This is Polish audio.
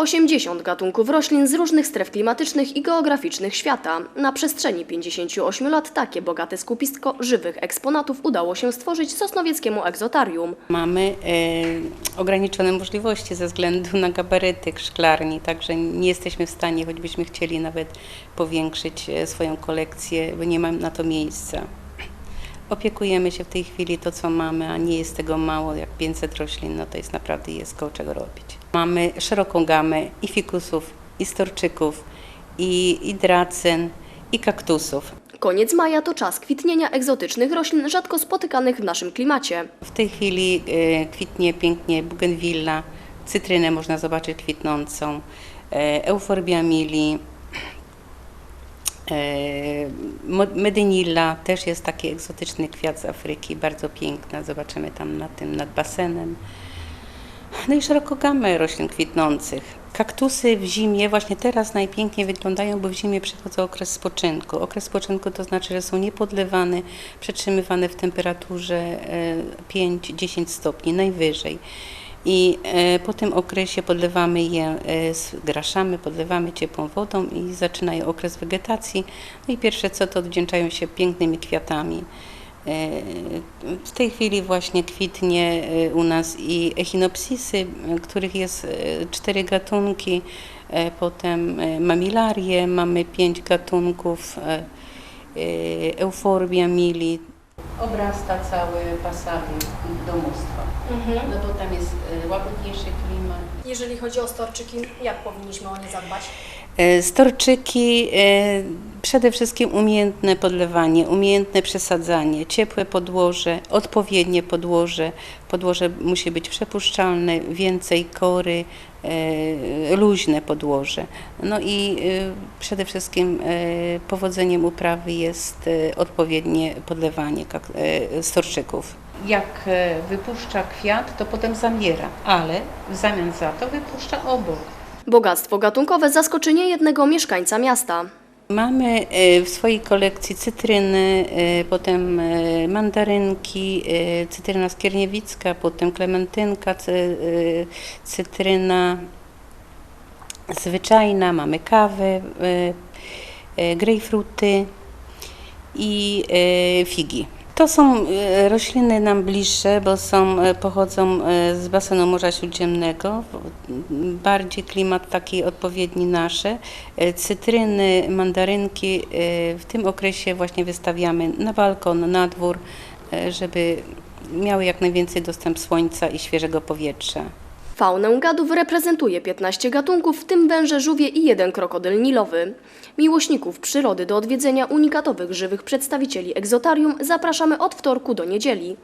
80 gatunków roślin z różnych stref klimatycznych i geograficznych świata. Na przestrzeni 58 lat takie bogate skupisko żywych eksponatów udało się stworzyć Sosnowieckiemu Egzotarium. Mamy e, ograniczone możliwości ze względu na gabaryty szklarni, także nie jesteśmy w stanie, choćbyśmy chcieli nawet powiększyć e, swoją kolekcję, bo nie mamy na to miejsca. Opiekujemy się w tej chwili to, co mamy, a nie jest tego mało, jak 500 roślin, no to jest naprawdę jest koło czego robić. Mamy szeroką gamę i fikusów, i storczyków, i, i dracen, i kaktusów. Koniec maja to czas kwitnienia egzotycznych roślin rzadko spotykanych w naszym klimacie. W tej chwili e, kwitnie pięknie bugenwilla, cytrynę można zobaczyć kwitnącą, e, euforbia mili, e, medynilla, też jest taki egzotyczny kwiat z Afryki, bardzo piękna, zobaczymy tam nad tym, nad basenem. No i szeroką gamę roślin kwitnących. Kaktusy w zimie właśnie teraz najpiękniej wyglądają, bo w zimie przychodzą okres spoczynku. Okres spoczynku to znaczy, że są niepodlewane, przetrzymywane w temperaturze e, 5-10 stopni najwyżej. I e, po tym okresie podlewamy je, e, zgraszamy, podlewamy ciepłą wodą i zaczynają okres wegetacji. No i pierwsze co to odwdzięczają się pięknymi kwiatami. E, W tej chwili właśnie kwitnie e, u nas i echinopsisy, e, których jest cztery gatunki, potem mamilarie, mamy pięć gatunków, euforbia mili. Obrasta cały pasady domostwa, no bo tam jest łagodniejszy klimat. Jeżeli chodzi o storczyki, jak powinniśmy o nie zadbać? Storczyki, przede wszystkim umiejętne podlewanie, umiejętne przesadzanie, ciepłe podłoże, odpowiednie podłoże. Podłoże musi być przepuszczalne, więcej kory, e, luźne podłoże. No i e, przede wszystkim e, powodzeniem uprawy jest e, odpowiednie podlewanie kak- e, storczyków. Jak wypuszcza kwiat, to potem zamiera, ale w zamian za to wypuszcza obok. Bogactwo gatunkowe zaskoczy niejednego mieszkańca miasta. Mamy e, w swojej kolekcji cytryny, e, potem e, mandarynki, cytryna skierniewicka, potem klementynka, cy- cytryna zwyczajna, mamy kawę, grejpfruty i figi. To są e, rośliny nam bliższe, bo są, e, pochodzą e, z basenu Morza Śródziemnego. Bardziej klimat taki odpowiedni nasze. Cytryny, mandarynki w tym okresie właśnie wystawiamy na balkon, na dwór, żeby miały jak najwięcej dostęp słońca i świeżego powietrza. Faunę gadów reprezentuje 15 gatunków, w tym węże żółwie i jeden krokodyl nilowy. Miłośników przyrody do odwiedzenia unikatowych żywych przedstawicieli egzotarium zapraszamy od wtorku do niedzieli.